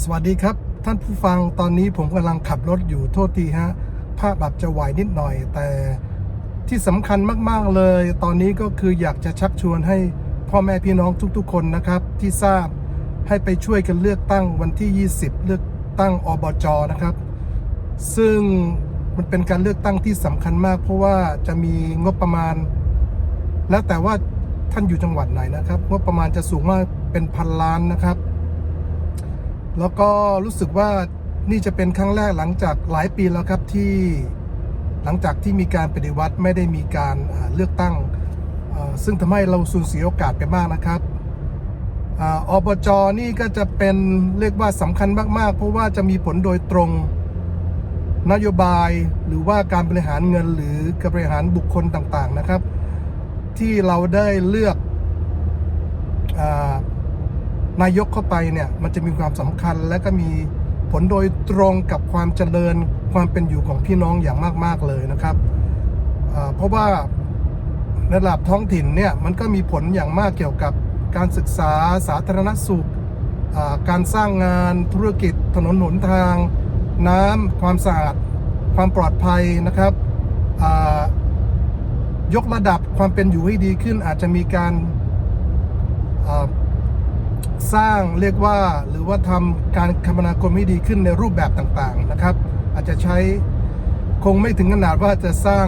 สวัสดีครับ ท่านผู้ฟังตอนนี้ผมกำลังขับรถอยู่โทษทีฮะภาพอาจจะไหวนิดหน่อย แต่ที่สำคัญมากๆเลย ตอนนี้ก็คืออยากจะชักชวนให้พ่อแม่พี่น้องทุกๆ คนนะครับ ที่ทราบให้ไปช่วยกันเลือกตั้งวันที่ 20 เลือกตั้งอบจนะครับ ซึ่งมันเป็นการเลือกตั้งที่สำคัญมาก เพราะว่าจะมีงบประมาณ แล้วแต่ว่าท่านอยู่จังหวัดไหนนะครับ งบประมาณจะสูงมากเป็นพันล้านนะครับ แล้วก็รู้สึกว่านี่จะเป็นครั้งแรกหลังจากหลายปีแล้วครับที่หลังจากที่มีการปฏิวัติไม่ได้มีการเลือกตั้ง ซึ่งทำให้เราสูญเสียโอกาสไปมากนะครับอาอบจนี่ก็จะเป็นเรียกว่าสำคัญมาก ๆ เพราะว่าจะมีผลโดยตรงนโยบายหรือว่าการบริหารเงินหรือการบริหารบุคคลต่างๆนะครับ ที่เราได้เลือกอ นายกเข้าไปเนี่ยมันจะมีความสำคัญและก็มีผลโดยตรงกับความเจริญความเป็นอยู่ของพี่น้องอย่างมาก ๆเลยนะครับ เพราะว่าระดับท้องถิ่นเนี่ยมันก็มีผลอย่างมากเกี่ยวกับการศึกษาสาธารณสุข การสร้างงานธุรกิจถนนหนทาง น้ำความสะอาด ความปลอดภัยนะครับยกระดับความเป็นอยู่ให้ดีขึ้นอาจจะมีการ สร้างเรียกว่าหรือว่าทำการคมนาคมให้ดีขึ้นในรูปแบบต่างๆนะครับ อาจจะใช้คงไม่ถึงขนาดว่าจะสร้าง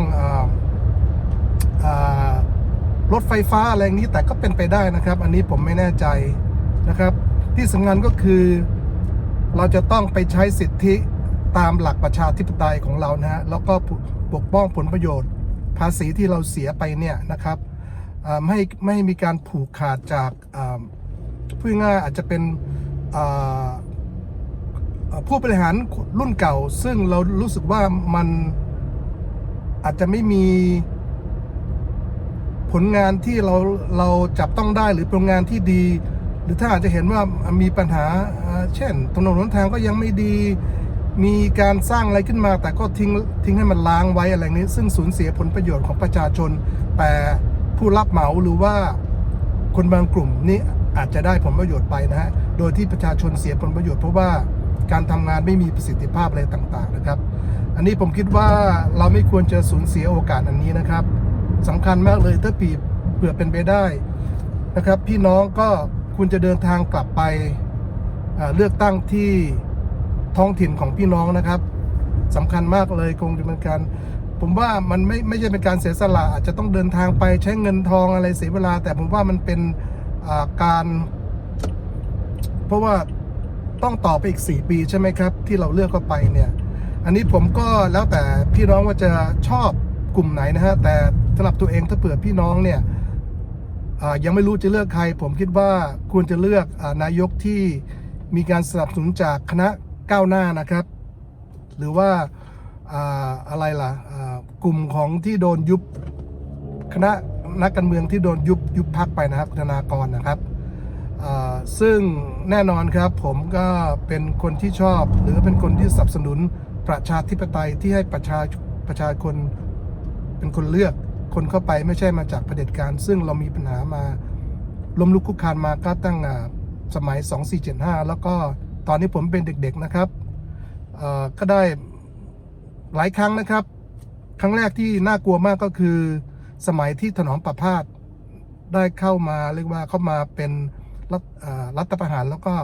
รถไฟฟ้าอะไรงนี้แต่ก็เป็นไปได้นะครับ อันนี้ผมไม่แน่ใจนะครับ ที่สำคัญก็คือ เราจะต้องไปใช้สิทธิตามหลักประชาธิปไตยของเรานะฮะแล้วก็ปกป้องผลประโยชน์ ภาษีที่เราเสียไปเนี่ยนะครับไม่ไม่มีการผูกขาดจากา พูดง่ายอาจจะเป็นผู้บริหารรุ่นเก่า ซึ่งเรารู้สึกว่ามันอาจจะไม่มีผลงานที่เราเราจับต้องได้หรือผลงานที่ดี หรือถ้าอาจจะเห็นว่ามีปัญหาอ่าเช่นถนนหนทางก็ยังไม่ดี มีการสร้างอะไรขึ้นมา แต่ก็ทิ้งทิ้งให้มันล้างไว้อะไรนี้ ซึ่งสูญเสียผลประโยชน์ของประชาชน แต่ผู้รับเหมาหรือว่าคนบางกลุ่มนี่ อาจจะได้ผลประโยชน์ไปนะฮะ โดยที่ประชาชนเสียผลประโยชน์เพราะว่าการทำงานไม่มีประสิทธิภาพอะไรต่างๆนะครับ อันนี้ผมคิดว่าเราไม่ควรจะสูญเสียโอกาสอันนี้นะครับสำคัญมากเลยถ้าปีเผื่อเป็นไปได้นะครับ พี่น้องก็ควรจะเดินทางกลับไปเลือกตั้งที่ท้องถิ่นของพี่น้องนะครับสำคัญมากเลยคงจะเป็นการผมว่ามันไม่ไม่ใช่เป็นการเสียสละอาจจะต้องเดินทางไปใช้เงินทองอะไรเสียเวลา แต่ผมว่ามันเป็น การ เพราะว่าต้องต่อไปอีก 4 ปีใช่ไหมครับ ที่เราเลือกเข้าไปเนี่ย อันนี้ผมก็แล้วแต่พี่น้องว่าจะชอบกลุ่มไหนนะฮะ แต่สำหรับตัวเองถ้าเผื่อพี่น้องเนี่ยยังไม่รู้จะเลือกใคร ผมคิดว่าควรจะเลือกอนายกที่มีการสนับสนุนจากคณะก้าวหน้านะครับ หรือว่าออะไรล่ะกลุ่มของที่โดนยุบคณะ นักการเมืองที่โดนยุบยุบพักไปนะครับคุณธนากรนะครับซึ่งแน่นอนครับผมก็เป็นคนที่ชอบ หรือเป็นคนที่สนับสนุนประชาธิปไตยที่ให้ประชาประชาชนเป็นคนเลือกคนเข้าไปไม่ใช่มาจากเผด็จการ ซึ่งเรามีปัญหามาล้มลุกคุกคานมาก็ตั้งอ่าสมัย 2475 แล้วก็ตอนนี้ผมเป็นเด็กๆนะครับก็ได้หลายครั้งนะครับ ครั้งแรกที่น่ากลัวมากก็คือ สมัยที่ถนอมประพาสได้เข้ามาเรียกว่าเข้ามาเป็นรัฐรัฐประหารแล้วก็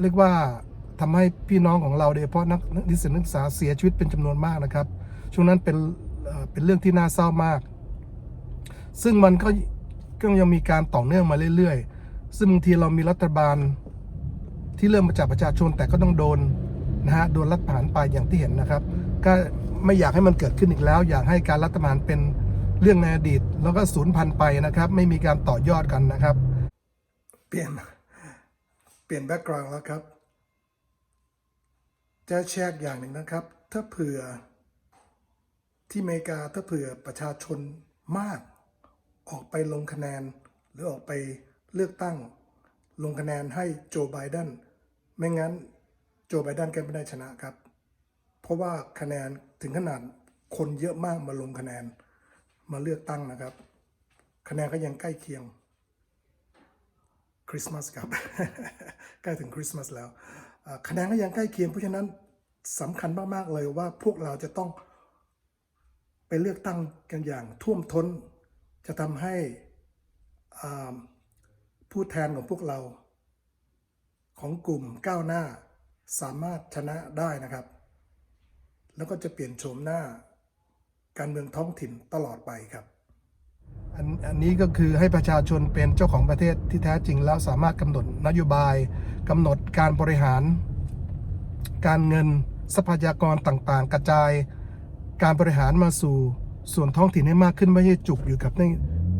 เรียกว่าทำให้พี่น้องของเราโดยเฉพาะนักนิสิตนักศึกษาเสียชีวิตเป็นจำนวนมากนะครับ ช่วงนั้นเป็นเป็นเรื่องที่น่าเศร้ามาก ซึ่งมันก็ก็ยังมีการต่อเนื่องมาเรื่อยๆ ซึ่งบางทีเรามีรัฐบาลที่เริ่มมาจากประชาชนแต่ก็ต้องโดนนะฮะโดนรัฐประหารไปอย่างที่เห็นนะครับ ก็ ไม่อยากให้มันเกิดขึ้นอีกแล้ว อยากให้การรัฐประหารเป็นเรื่องในอดีต แล้วก็สูญพันธุ์ไปนะครับ ไม่มีการต่อยอดกันนะครับ เปลี่ยนเปลี่ยนแบ็กกราวด์แล้วครับ จะแชร์อย่างหนึ่งนะครับ ถ้าเผื่อที่อเมริกาถ้าเผื่อประชาชนมาก ออกไปลงคะแนน หรือออกไปเลือกตั้ง ลงคะแนนให้โจไบเดนไม่งั้นโจไบเดนแกไม่ได้ชนะครับ เพราะว่าคะแนน ถึงขนาดคนเยอะมากมาลงคะแนนมาเลือกตั้งนะครับ คะแนนก็ยังใกล้เคียงคริสต์มาสครับ ใกล้ถึงคริสต์มาสแล้วคะแนนก็ยังใกล้เคียงเพราะฉะนั้นสำคัญมากๆเลยว่าพวกเราจะต้องไปเลือกตั้งกันอย่างท่วมท้น จะทำให้ผู้แทนของพวกเรา ของกลุ่มก้าวหน้าสามารถชนะได้นะครับ แล้วก็จะเปลี่ยนโฉมหน้าการเมืองท้องถิ่นตลอดไปครับอันอันนี้ก็คือให้ประชาชนเป็นเจ้าของประเทศที่แท้จริงแล้วสามารถกำหนดนโยบายกำหนดการบริหาร การเงินทรัพยากรต่างๆ กระจาย การบริหารมาสู่ส่วนท้องถิ่นให้มากขึ้นไม่ใช่จุกอยู่กับ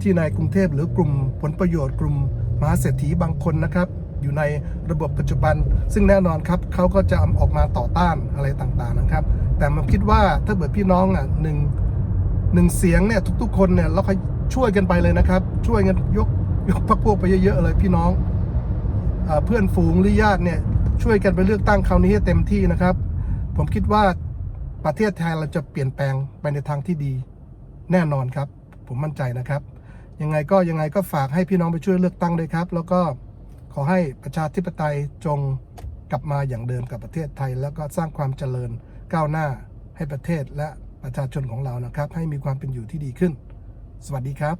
ที่ในกรุงเทพหรือกลุ่มผลประโยชน์กลุ่มมหาเศรษฐีบางคนนะครับ อยู่ในระบบปัจจุบัน ซึ่งแน่นอนครับเขาก็จะออกมาต่อต้านอะไรต่างๆนะครับ แต่ผมคิดว่าถ้าเกิดพี่น้องอะหนึ่งหนึ่งเสียงเนี่ยทุกๆ คนเนี่ยเราก็ช่วยกันไปเลยนะครับ ช่วยกันยกยกพรรคพวกไปเยอะๆเลยพี่น้องเอเพื่อนฝูงหรือญาติเนี่ยช่วยกันไปเลือกตั้งคราวนี้ให้เต็มที่นะครับ ผมคิดว่าประเทศไทยเราจะเปลี่ยนแปลงไปในทางที่ดี แน่นอนครับ ผมมั่นใจนะครับ ยังไงก็ยังไงก็ฝากให้พี่น้องไปช่วยเลือกตั้งด้วยครับ แล้วก็ ขอให้ประชาธิปไตยจงกลับมาอย่างเดิมกับประเทศไทย แล้วก็สร้างความเจริญก้าวหน้าให้ประเทศและประชาชนของเรานะครับ ให้มีความเป็นอยู่ที่ดีขึ้น สวัสดีครับ